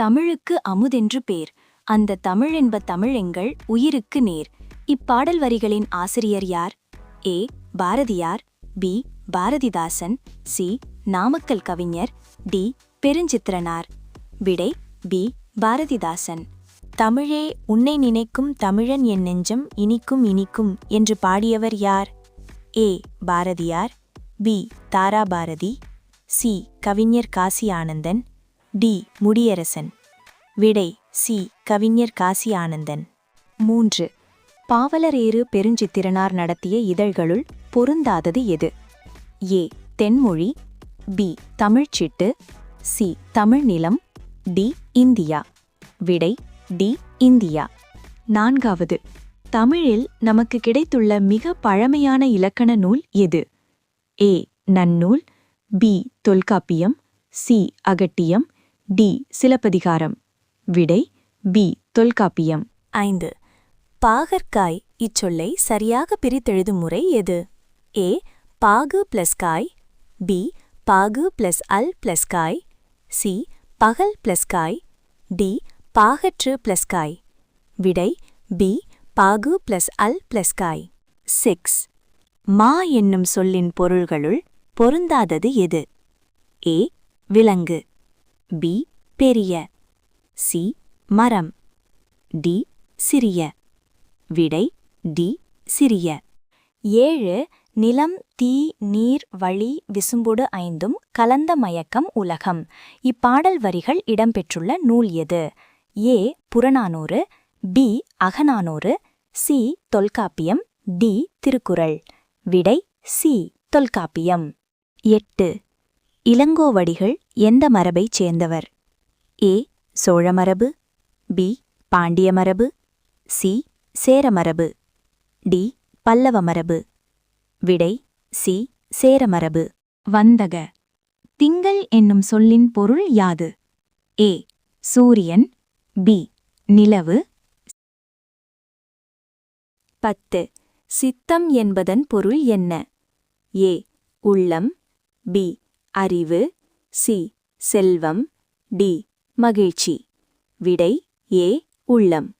தமிழுக்கு அமுதென்று பேர். அந்த தமிழ் என்ப தமிழெங்கள் உயிருக்கு நேர். இப்பாடல் வரிகளின் ஆசிரியர் யார்? A. Bharathiyar. B. Bharathidasan. C. Namakkal கவிஞர். டி. பெருஞ்சித்திரனார். விடை பி. பாரதிதாசன். தமிழே உன்னை நினைக்கும் தமிழன் என் நெஞ்சம் இனிக்கும் இனிக்கும் என்று பாடியவர் யார்? A. Bharathiyar. B. Thara Bharathi C. கவிஞர் காசி ஆனந்தன். டி. முடியரசன். விடை சி. கவிஞர் காசி ஆனந்தன் மூன்று. பாவலரேறு பெருஞ்சித்திரனார் நடத்திய இதழ்களுள் பொருந்தாதது எது? A. Thenmozhi. B. Tamilchittu. C. Tamilnilam. D. India. விடை டி. இந்தியா. நான்காவது. தமிழில் நமக்கு கிடைத்துள்ள மிக பழமையான இலக்கண நூல் எது? A. Nannool. B. Tholkappiyam. C. Agathiyam. D Silappathikaram. விடை பி தொல்காப்பியம். ஐந்து. பாகற்காய் இச்சொல்லை சரியாக பிரித்தெழுதும் முறை எது? ஏ பாகு பிளஸ் காய். பி பாகு பிளஸ் அல் பிளஸ் காய். சி பகல் பிளஸ் காய். டி பாகற்று பிளஸ் காய். விடை பி பாகு பிளஸ் அல் பிளஸ் காய். சிக்ஸ். மா என்னும் சொல்லின் பொருள்களுள் பொருந்தாதது எது? ஏ விலங்கு. பி பெரிய. சி மரம். டி சிறிய. விடை டி சிறிய. ஏழு நிலம் தீ நீர் வழி விசும்புடு ஐந்தும் கலந்த மயக்கம் உலகம். இப்பாடல் வரிகள் இடம்பெற்றுள்ள நூல் எது? A Purananuru. B Agananuru. C Tholkappiyam. D Thirukkural. விடை சி தொல்காப்பியம். எட்டு. இளங்கோவடிகள் எந்த மரபைச் சேர்ந்தவர்? ஏ. சோழமரபு பி. பாண்டிய மரபு. சி. சேரமரபு டி. பல்லவ மரபு. விடை சி. சேரமரபு வந்தக. திங்கள் என்னும் சொல்லின் பொருள் யாது? ஏ. சூரியன். பி. நிலவு. பத்து. சித்தம் என்பதன் பொருள் என்ன? ஏ. உள்ளம். பி. அறிவு சி செல்வம் டி மகிழ்ச்சி. விடை ஏ உள்ளம்.